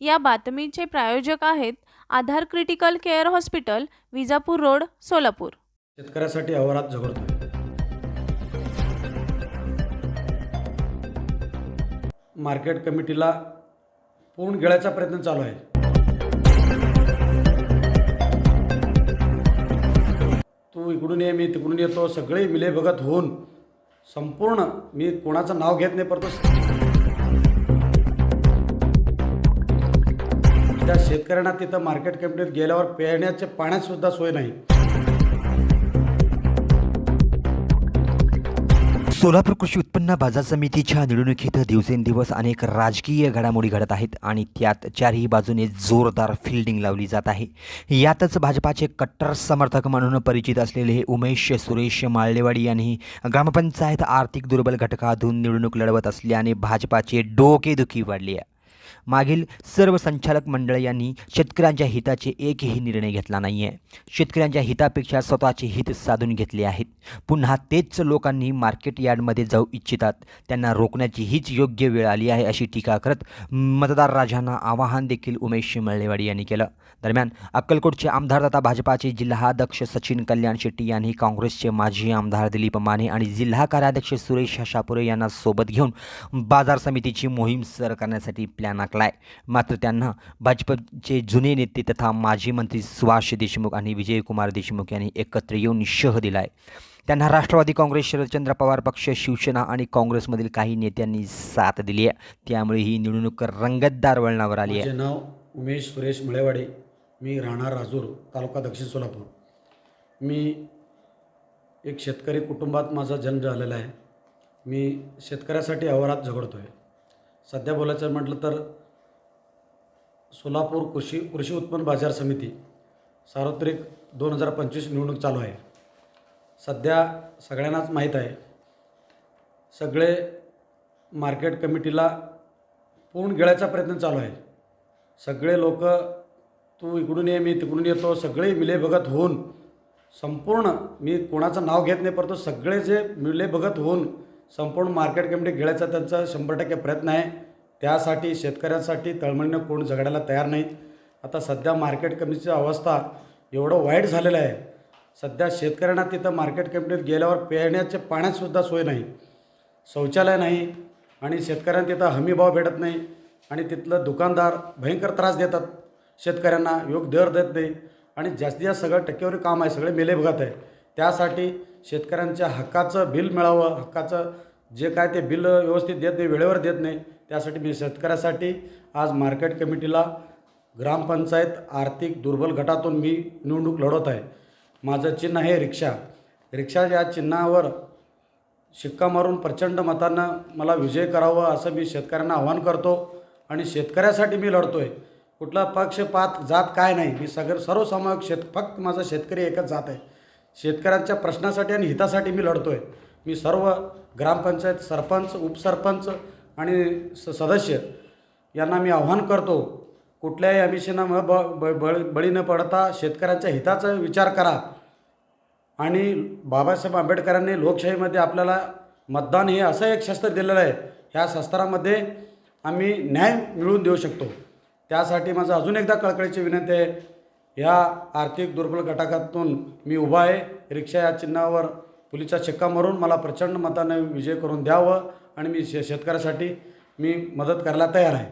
या बातमीचे प्रायोजक आहेत Aadhaar critical care hospital Vijapur road Solapur. शेतकऱ्यासाठी अहोरात झगडतो मार्केट कमिटीला पूर्ण गिळायचा प्रयत्न चालू आहे. तू इकडून ये मी तिकडून येतो सगळे मिले भगत होऊन संपूर्ण मी कोणाचं नाव घेत नाही परत त्या शेतकऱ्यांना तिथं मार्केट कमिटीत गेल्यावर पिण्याच्या पाण्यातसुद्धा सोय नाही. सोलापूर कृषी उत्पन्न बाजार समितीच्या निवडणुकीत दिवसेंदिवस अनेक राजकीय घडामोडी घडत आहेत आणि त्यात चारही बाजूने जोरदार फिल्डिंग लावली जात आहे. यातच भाजपाचे कट्टर समर्थक म्हणून परिचित असलेले हे उमेश सुरेश माळलेवाडी यांनी ग्रामपंचायत आर्थिक दुर्बल घटकातून निवडणूक लढवत असल्याने भाजपाचे डोकेदुखी वाढली आहे. मागील सर्व संचालक मंडळ यांनी शेतकऱ्यांच्या हिताचे एकही निर्णय घेतला नाही आहे शेतकऱ्यांच्या हितापेक्षा स्वतःचे हित साधून घेतले आहेत. पुन्हा तेच लोकांनी मार्केट यार्डमध्ये जाऊ इच्छितात. त्यांना रोखण्याची हीच योग्य वेळ आली आहे अशी टीका करत मतदार राजांना आवाहन देखील उमेश मळलेवाडी यांनी केलं. दरम्यान अक्कलकोटचे आमदार तथा भाजपाचे जिल्हाध्यक्ष सचिन कल्याण शेट्टी यांनी काँग्रेसचे माजी आमदार दिलीप माने आणि जिल्हा कार्याध्यक्ष सुरेश शापुरे यांना सोबत घेऊन बाजार समितीची मोहीम सर करण्यासाठी प्लॅन आहे मात्र त्यांना भाजपचे जुने नेते तथा माजी मंत्री सुभाष देशमुख आणि विजयकुमार देशमुख यांनी एकत्र येऊन शह दिलाय. त्यांना राष्ट्रवादी काँग्रेस शरदचंद्र पवार पक्ष शिवसेना आणि काँग्रेसमधील काही नेत्यांनी साथ दिली आहे. त्यामुळे ही निवडणूक रंगतदार वळणावर आली आहे. नाव उमेश सुरेश मुळेवाडे. मी राहणार राजूर तालुका दक्षिण सोलापूर. मी एक शेतकरी कुटुंबात माझा जन्म झालेला आहे. मी शेतकऱ्यासाठी अहोरात झगडतो आहे सध्या बोलायचं म्हटलं तर सोलापूर कृषी कृषी उत्पन्न बाजार समिती सार्वत्रिक दोन हजार पंचवीस निवडणूक चालू आहे. सध्या सगळ्यांनाच माहीत आहे सगळे मार्केट कमिटीला पूर्ण गिळायचा प्रयत्न चालू आहे. सगळे लोक तू इकडून ये मी तिकडून येतो सगळे मिलेभगत होऊन संपूर्ण मी कोणाचं नाव घेत नाही परंतु सगळे जे मिलेभगत होऊन संपूर्ण मार्केट कमिटी गिळायचा त्यांचा शंभर टक्के प्रयत्न आहे. त्यासाठी शेतकऱ्यांसाठी तळमळीनं कोण झगडायला तयार नाहीत. आता सध्या मार्केट कमिटीची अवस्था एवढं वाईट झालेलं आहे. सध्या शेतकऱ्यांना तिथं मार्केट कमिटीत गेल्यावर पिण्याचे पाण्यातसुद्धा सोय नाही. शौचालय नाही आणि शेतकऱ्यांना तिथं हमीभाव भेटत नाही आणि तिथलं दुकानदार भयंकर त्रास देतात. शेतकऱ्यांना योग्य दर देत नाही आणि जास्तीत जास्त सगळं टक्केवारी काम आहे सगळे मेले बघत आहे. त्यासाठी शेतकऱ्यांच्या हक्काचं बिल मिळावं हक्काचं जे काय ते बिल व्यवस्थित देत नाही वेळेवर देत नाही त्यासाठी मी शेतकऱ्यासाठी आज मार्केट कमिटीला ग्रामपंचायत आर्थिक दुर्बल गटातून मी निवडणूक लढवत आहे. माझं चिन्ह आहे रिक्षा. रिक्षा या चिन्हावर शिक्का मारून प्रचंड मतानं मला विजय करावं असं मी शेतकऱ्यांना आवाहन करतो आणि शेतकऱ्यासाठी मी लढतो आहे कुठला पक्षपात जात काय नाही. मी सगळं सर्वसामायिक शेत फक्त माझा शेतकरी एकच जात आहे. शेतकऱ्यांच्या प्रश्नासाठी आणि हितासाठी मी लढतो आहे मी सर्व ग्रामपंचायत सरपंच उपसरपंच आणि स सदस्य यांना मी आव्हान करतो कुठल्याही अमिषेनं म ब ब बळी बळी न पडता शेतकऱ्यांच्या हिताचा विचार करा. आणि बाबासाहेब आंबेडकरांनी लोकशाहीमध्ये आपल्याला मतदान हे असं एक शस्त्र दिलेलं आहे ह्या शस्त्रामध्ये आम्ही न्याय मिळवून देऊ शकतो. त्यासाठी माझं अजून एकदा कळकळीची विनंती आहे ह्या आर्थिक दुर्बल घटकातून मी उभा आहे रिक्षा या चिन्हावर पुलीचा शिक्का मारून मला प्रचंड मताने विजय करून द्यावं आणि मी शे शेतकऱ्यासाठी मी मदत करायला तयार आहे.